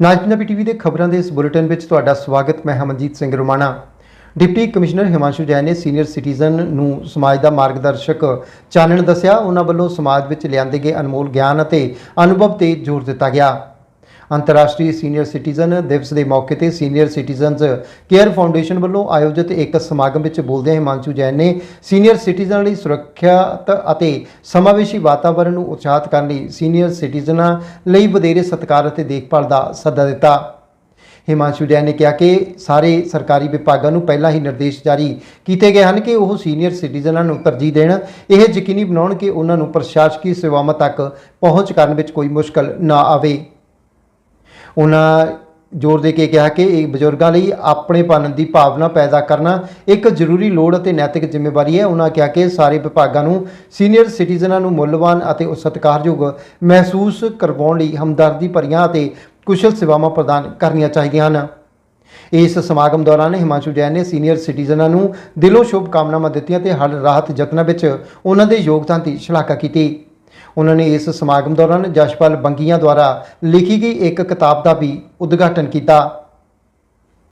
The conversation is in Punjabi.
ਨਾਜ ਪੰਜਾਬੀ ਟੀਵੀ ਦੇ ਖਬਰਾਂ ਦੇ ਇਸ ਬੁਲੇਟਿਨ ਵਿੱਚ ਤੁਹਾਡਾ ਸਵਾਗਤ, ਮੈਂ ਹਮਨਜੀਤ ਸਿੰਘ ਰੋਮਾਣਾ। ਡਿਪਟੀ ਕਮਿਸ਼ਨਰ ਹਿਮਾਂਸ਼ੂ ਜੈਨ ਨੇ ਸੀਨੀਅਰ ਸਿਟੀਜ਼ਨ ਨੂੰ ਸਮਾਜ ਦਾ ਮਾਰਗਦਰਸ਼ਕ ਚਾਨਣ ਦੱਸਿਆ। ਉਹਨਾਂ ਵੱਲੋਂ ਸਮਾਜ ਵਿੱਚ ਲਿਆਂਦੇ ਗਏ ਅਨਮੋਲ ਗਿਆਨ ਅਤੇ ਅਨੁਭਵ ਤੇ ਜ਼ੋਰ ਦਿੱਤਾ ਗਿਆ। ਅੰਤਰਰਾਸ਼ਟਰੀ ਸੀਨੀਅਰ ਸਿਟੀਜ਼ਨ ਦਿਵਸ ਦੇ ਮੌਕੇ ਤੇ ਸੀਨੀਅਰ ਸਿਟੀਜ਼ਨਜ਼ ਕੇਅਰ ਫਾਊਂਡੇਸ਼ਨ ਵੱਲੋਂ ਆਯੋਜਿਤ ਇੱਕ ਸਮਾਗਮ ਵਿੱਚ ਬੋਲਦਿਆਂ ਹਿਮਾਂਸ਼ੂ ਜੈਨ ਨੇ ਸੀਨੀਅਰ ਸਿਟੀਜ਼ਨ ਲਈ ਸੁਰੱਖਿਅਤ ਅਤੇ ਸਮਾਵੇਸ਼ੀ ਵਾਤਾਵਰਣ ਨੂੰ ਉਤਸ਼ਾਹਿਤ ਕਰਨ ਲਈ ਸੀਨੀਅਰ ਸਿਟੀਜ਼ਨਾਂ ਲਈ ਵਧੇਰੇ ਸਤਿਕਾਰ ਅਤੇ ਦੇਖਭਾਲ ਦਾ ਸੱਦਾ ਦਿੱਤਾ। ਹਿਮਾਂਸ਼ੂ ਜੈਨ ਨੇ ਕਿਹਾ ਕਿ ਸਾਰੇ ਸਰਕਾਰੀ ਵਿਭਾਗਾਂ ਨੂੰ ਪਹਿਲਾਂ ਹੀ ਨਿਰਦੇਸ਼ ਜਾਰੀ ਕੀਤੇ ਗਏ ਹਨ ਕਿ ਉਹ ਸੀਨੀਅਰ ਸਿਟੀਜ਼ਨਾਂ ਨੂੰ ਤਰਜੀਹ ਦੇਣ। ਇਹ ਯਕੀਨੀ ਬਣਾਉਣ ਕਿ ਉਹਨਾਂ ਨੂੰ ਪ੍ਰਸ਼ਾਸਕੀ ਸੇਵਾਵਾਂ ਤੱਕ ਪਹੁੰਚ ਕਰਨ ਵਿੱਚ ਕੋਈ ਮੁਸ਼ਕਲ ਨਾ ਆਵੇ। ਉਹਨਾਂ ਜ਼ੋਰ ਦੇ ਕੇ ਕਿਹਾ ਕਿ ਇਹ ਬਜ਼ੁਰਗਾਂ ਲਈ ਆਪਣੇਪਨ ਦੀ ਭਾਵਨਾ ਪੈਦਾ ਕਰਨਾ ਇੱਕ ਜ਼ਰੂਰੀ ਲੋੜ ਅਤੇ ਨੈਤਿਕ ਜ਼ਿੰਮੇਵਾਰੀ ਹੈ। ਉਹਨਾਂ ਕਿਹਾ ਕਿ ਸਾਰੇ ਵਿਭਾਗਾਂ ਨੂੰ, ਸੀਨੀਅਰ ਸਿਟੀਜ਼ਨਾਂ ਨੂੰ ਮੁੱਲਵਾਨ ਅਤੇ ਸਤਿਕਾਰਯੋਗ ਮਹਿਸੂਸ ਕਰਵਾਉਣ ਲਈ ਹਮਦਰਦੀ ਭਰੀਆਂ ਅਤੇ ਕੁਸ਼ਲ ਸੇਵਾਵਾਂ ਪ੍ਰਦਾਨ ਕਰਨੀਆਂ ਚਾਹੀਦੀਆਂ ਹਨ। ਇਸ ਸਮਾਗਮ ਦੌਰਾਨ ਹਿਮਾਂਸ਼ੂ ਜੈਨ ਨੇ ਸੀਨੀਅਰ ਸਿਟੀਜ਼ਨਾਂ ਨੂੰ ਦਿਲੋਂ ਸ਼ੁਭ ਕਾਮਨਾਵਾਂ ਦਿੱਤੀਆਂ ਤੇ ਹਰ ਰਾਹਤ ਯਤਨਾਂ ਵਿੱਚ ਉਹਨਾਂ ਦੇ ਯੋਗਦਾਨ ਦੀ ਸ਼ਲਾਘਾ ਕੀਤੀ। ਉਹਨਾਂ ਨੇ ਇਸ ਸਮਾਗਮ ਦੌਰਾਨ ਜਸ਼ਪਾਲ ਬੰਗੀਆਂ ਦੁਆਰਾ ਲਿਖੀ ਗਈ ਇੱਕ ਕਿਤਾਬ ਦਾ ਵੀ ਉਦਘਾਟਨ ਕੀਤਾ।